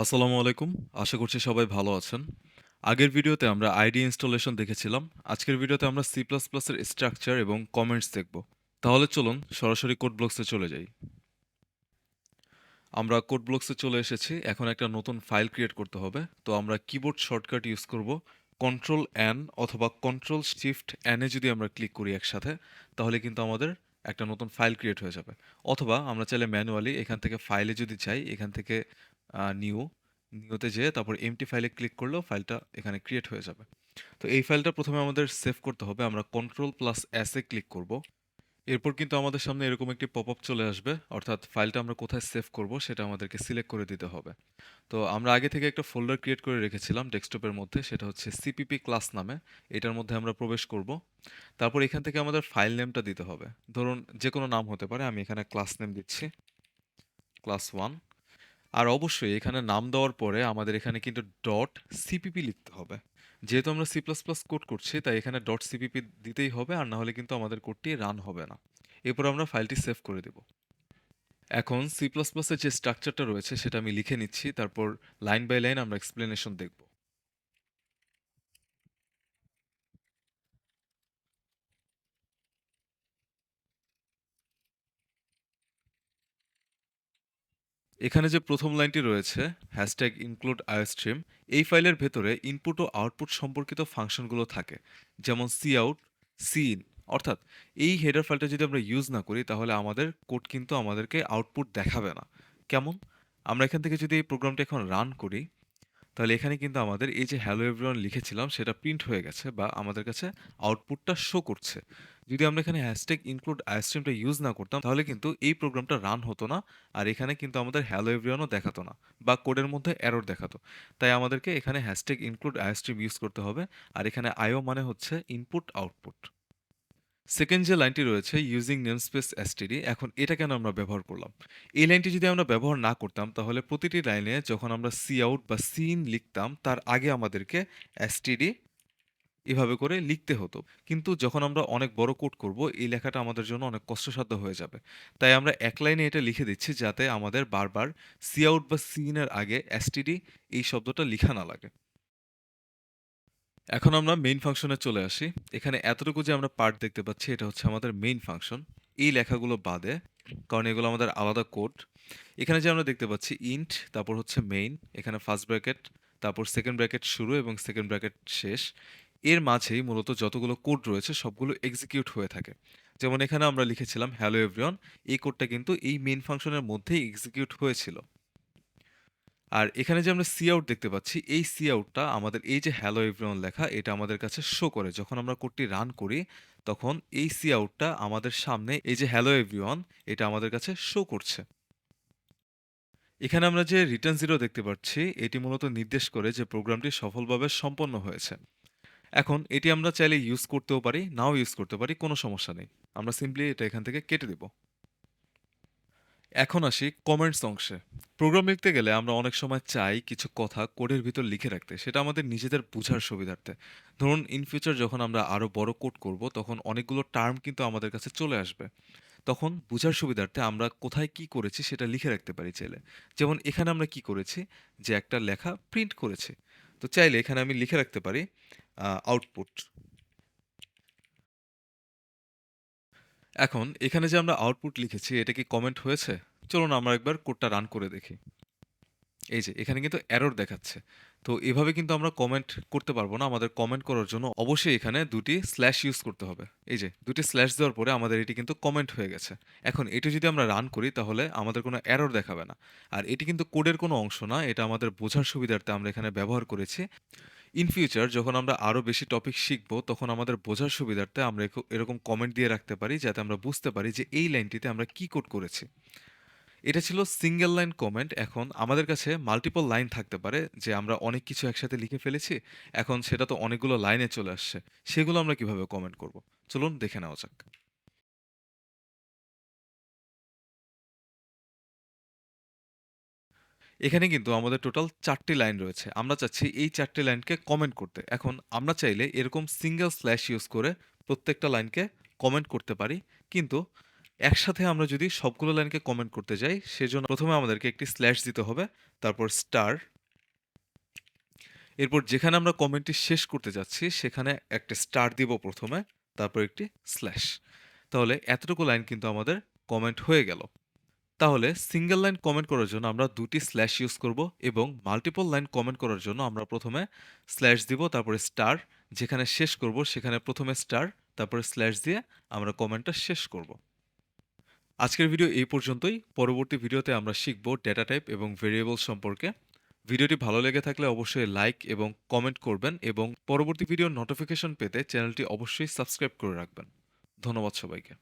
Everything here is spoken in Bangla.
আসসালামু আলাইকুম। আশা করছি সবাই ভালো আছেন। আগের ভিডিওতে আমরা আইডি ইনস্টলেশন দেখেছিলাম। আজকের ভিডিওতে আমরা সি প্লাস প্লাসের স্ট্রাকচার এবং কমেন্টস দেখব। তাহলে চলুন সরাসরি কোড ব্লকসে চলে যাই। আমরা কোড ব্লকসে চলে এসেছি। এখন একটা নতুন ফাইল ক্রিয়েট করতে হবে। তো আমরা কিবোর্ড শর্টকাট ইউজ করব। কন্ট্রোল এন অথবা কন্ট্রোল শিফট এ যদি আমরা ক্লিক করি একসাথে, তাহলে কিন্তু আমাদের একটা নতুন ফাইল ক্রিয়েট হয়ে যাবে। অথবা আমরা চাইলে ম্যানুয়ালি এখান থেকে ফাইলে যদি চাই এখান থেকে নিউ, নিউতে যেয়ে তারপর এমটি ফাইলে ক্লিক করলেও ফাইলটা এখানে ক্রিয়েট হয়ে যাবে। তো এই ফাইলটা প্রথমে আমাদের সেভ করতে হবে। আমরা কন্ট্রোল প্লাস এস ক্লিক করব। এরপর কিন্তু আমাদের সামনে এরকম একটি পপ আপ চলে আসবে। অর্থাৎ ফাইলটা আমরা কোথায় সেভ করব সেটা আমাদেরকে সিলেক্ট করে দিতে হবে। তো আমরা আগে থেকে একটা ফোল্ডার ক্রিয়েট করে রেখেছিলাম ডেস্কটপের মধ্যে সেটা হচ্ছে সিপিপি ক্লাস নামে। এটার মধ্যে আমরা প্রবেশ করব। তারপর এখান থেকে আমাদের ফাইল নেমটা দিতে হবে। ধরুন যে কোনো নাম হতে পারে। আমি এখানে ক্লাস নেম দিচ্ছি। ক্লাস 1 আর অবশ্যই এখানে নাম দেওয়ার পরে আমাদের এখানে কিন্তু ডট সিপিপি লিখতে হবে। যেহেতু আমরা সি প্লাস প্লাস কোড করছি, তাই এখানে ডট সিপিপি দিতেই হবে আর না হলে কিন্তু আমাদের কোডটি রান হবে না। এরপর আমরা ফাইলটি সেভ করে দেব। এখন সি প্লাস প্লাসের যে স্ট্রাকচারটা রয়েছে, সেটা আমি লিখে নিচ্ছি। তারপর লাইন বাই লাইন আমরা এক্সপ্লেনেশন দেখব। এখানে যে প্রথম লাইনটি রয়েছে হ্যাশট্যাগ ইনক্লুড আয়োস্ট্রিম এই ফাইলের ভেতরে ইনপুট ও আউটপুট সম্পর্কিত ফাংশনগুলো থাকে, যেমন সি আউট সি ইন অর্থাৎ এই হেডার ফাইলটা যদি আমরা ইউজ না করি, তাহলে আমাদের কোড কিন্তু আমাদেরকে আউটপুট দেখাবে না। কেমন? আমরা এখান থেকে যদি এই প্রোগ্রামটা এখন রান করি তাহলে এখানে কিন্তু আমাদের এই যে হ্যালো এভরিওয়ান লিখেছিলাম, সেটা প্রিন্ট হয়ে গেছে বা আমাদের কাছে আউটপুটটা শো করছে। যদি আমরা এখানে হ্যাশট্যাগ ইনক্লুড আইস্ট্রিমটা ইউজ না করতাম, তাহলে কিন্তু এই প্রোগ্রামটা রান হতো না আর এখানে কিন্তু আমাদের হ্যালো এভরিওয়ানও দেখাতো না বা কোডের মধ্যে এরর দেখাতো। তাই আমাদেরকে এখানে হ্যাশট্যাগ ইনক্লুড আইস্ট্রিম ইউজ করতে হবে আর এখানে আইও মানে হচ্ছে ইনপুট আউটপুট সেকেন্ড যে লাইনটি রয়েছে ইউজিং নেমস্পেস এসটিডি এখন এটা কেন আমরা ব্যবহার করলাম? এই লাইনটি যদি আমরা ব্যবহার না করতাম, তাহলে প্রতিটি লাইনে যখন আমরা সি আউট বা সিন লিখতাম, তার আগে আমাদেরকে এসটিডি এভাবে করে লিখতে হতো। কিন্তু যখন আমরা অনেক বড় কোড করব, এই লেখাটা আমাদের জন্য অনেক কষ্টসাধ্য হয়ে যাবে। তাই আমরা এক লাইনে এটা লিখে দিচ্ছি যাতে আমাদের বারবার সি আউট বা সিন এর আগে এসটিডি এই শব্দটা লিখা না লাগে। এখন আমরা মেইন ফাংশনে চলে আসি। এখানে এতটুকু যে আমরা পার্ট দেখতে পাচ্ছি, এটা হচ্ছে আমাদের মেইন ফাংশন এই লেখাগুলো বাদে, কারণ এগুলো আমাদের আলাদা কোড এখানে যে আমরা দেখতে পাচ্ছি ইন্ট তারপর হচ্ছে মেইন এখানে ফার্স্ট ব্র্যাকেট তারপর সেকেন্ড ব্র্যাকেট শুরু এবং সেকেন্ড ব্র্যাকেট শেষ। এর মাঝেই মূলত যতগুলো কোড রয়েছে, সবগুলো এক্সিকিউট হয়ে থাকে। যেমন এখানে আমরা লিখেছিলাম হ্যালো এভরিওয়ান এই কোডটা কিন্তু এই মেইন ফাংশনের মধ্যেই এক্সিকিউট হয়েছিল। আর এখানে যে আমরা সি আউট দেখতে পাচ্ছি, এই সি আউটটা আমাদের এই যে হ্যালো এভরিওয়ান লেখা, এটা আমাদের কাছে শো করে। যখন আমরা কোডটি রান করি, তখন এই সি আউটটা আমাদের সামনে এই যে হ্যালো এভরিওয়ান এটা আমাদের কাছে শো করছে। এখানে আমরা যে রিটার্ন জিরো দেখতে পাচ্ছি, এটি মূলত নির্দেশ করে যে প্রোগ্রামটি সফলভাবে সম্পন্ন হয়েছে। এখন এটি আমরা চাইলে ইউজ করতেও পারি, নাও ইউজ করতে পারি, কোনো সমস্যা নেই। আমরা সিম্পলি এটা এখান থেকে কেটে দেব। এখন আসি কমেন্টস অংশে। প্রোগ্রাম লিখতে গেলে আমরা অনেক সময় চাই কিছু কথা কোডের ভিতর লিখে রাখতে, সেটা আমাদের নিজেদের বোঝার সুবিধার্থে। ধরুন ইন ফিউচার যখন আমরা আরও বড় কোড করব, তখন অনেকগুলো টার্ম কিন্তু আমাদের কাছে চলে আসবে। তখন বোঝার সুবিধার্থে আমরা কোথায় কি করেছি সেটা লিখে রাখতে পারি চাইলে। যেমন, এখানে আমরা কি করেছি? যে একটা লেখা প্রিন্ট করেছি। তো চাইলে এখানে আমি লিখে রাখতে পারি আউটপুট এখন এখানে যে আমরা আউটপুট লিখেছি, এটা কি কমেন্ট হয়েছে? চলুন আমরা একবার কোডটা রান করে দেখি। এই যে, এখানে কিন্তু এরর দেখাচ্ছে। তো এভাবে কিন্তু আমরা কমেন্ট করতে পারব না। আমাদের কমেন্ট করার জন্য অবশ্যই এখানে দুটি স্ল্যাশ ইউজ করতে হবে। এই যে, দুটি স্ল্যাশ দেওয়ার পরে আমাদের এটি কিন্তু কমেন্ট হয়ে গেছে। এখন এটি যদি আমরা রান করি, তাহলে আমাদের কোনো এরর দেখাবে না। আর এটি কিন্তু কোডের কোনো অংশ না। এটা আমাদের বোঝার সুবিধার্থে আমরা এখানে ব্যবহার করেছি। ইন ফিউচার যখন আমরা আরও বেশি টপিক শিখব, তখন আমাদের বোঝার সুবিধার্থে আমরা এরকম কমেন্ট দিয়ে রাখতে পারি, যাতে আমরা বুঝতে পারি যে এই লাইনটিতে আমরা কি কোড করেছি। এটা ছিল সিঙ্গেল লাইন কমেন্ট এখন আমাদের কাছে মাল্টিপল লাইন থাকতে পারে, যে আমরা অনেক কিছু একসাথে লিখে ফেলেছি। এখন সেটা তো অনেকগুলো লাইনে চলে আসছে। সেগুলো আমরা কীভাবে কমেন্ট করব? চলুন দেখে নেওয়া যাক। এখানে কিন্তু আমাদের টোটাল চারটি লাইন রয়েছে। আমরা চাচ্ছি এই চারটি লাইনকে কমেন্ট করতে। এখন আমরা চাইলে এরকম সিঙ্গেল স্ল্যাশ ইউজ করে প্রত্যেকটা লাইনকে কমেন্ট করতে পারি। কিন্তু একসাথে আমরা যদি সবগুলো লাইনকে কমেন্ট করতে যাই, সেজন্য প্রথমে আমাদেরকে একটি স্ল্যাশ দিতে হবে, তারপর স্টার এরপর যেখানে আমরা কমেন্টটি শেষ করতে যাচ্ছি, সেখানে একটা স্টার দিব প্রথমে, তারপর একটি স্ল্যাশ তাহলে এতটুকু লাইন কিন্তু আমাদের কমেন্ট হয়ে গেল। তাহলে সিঙ্গেল লাইন কমেন্ট করার জন্য আমরা দুটি স্ল্যাশ ইউজ করব এবং মাল্টিপল লাইন কমেন্ট করার জন্য আমরা প্রথমে স্ল্যাশ দিব, তারপরে স্টার যেখানে শেষ করব সেখানে প্রথমে স্টার তারপরে স্ল্যাশ দিয়ে আমরা কমেন্টটা শেষ করব। আজকের ভিডিও এই পর্যন্তই। পরবর্তী ভিডিওতে আমরা শিখব ডেটা টাইপ এবং ভেরিয়েবল সম্পর্কে। ভিডিওটি ভালো লেগে থাকলে অবশ্যই লাইক এবং কমেন্ট করবেন এবং পরবর্তী ভিডিওর নোটিফিকেশন পেতে চ্যানেলটি অবশ্যই সাবস্ক্রাইব করে রাখবেন। ধন্যবাদ সবাইকে।